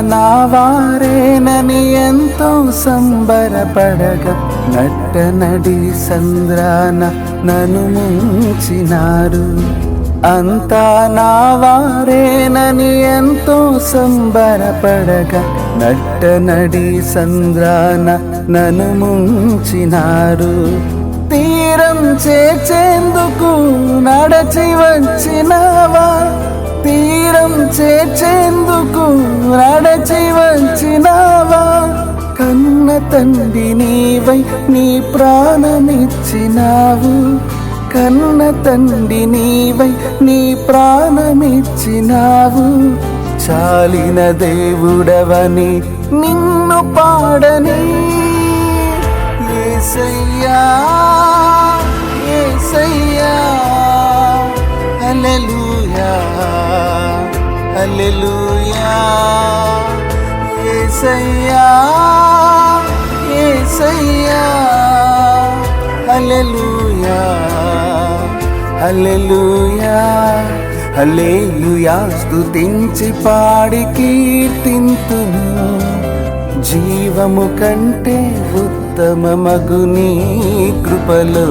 నా వారేనని ఎంతో సంబరపడగా నట్ట నడి సంద్రాన నను ముంచినారు. అంతా నా వారేనని ఎంతో సంబరపడగా నట్ట నడి సంద్రాన నను ముంచినారు. తీరం చేచేందుకు నడచి వచ్చినవా? తీరం చేచేందుకు తండ్రి నీవై నీ ప్రాణమిచ్చినావు. కన్న తండ్రి నీవై నీ ప్రాణమిచ్చినావు. చాలిన దేవుడవని నిన్ను పాడని ఏసయ్యా ఏసయ్యా. హల్లెలూయా హల్లెలూయా. ఏసయ్యా. ఏసయ్యా. హల్లెలూయా హల్లెలూయా హల్లెలూయా. స్తుతించి పాడి కీర్తింతును జీవము కంటే ఉత్తమ మగుని కృపలో.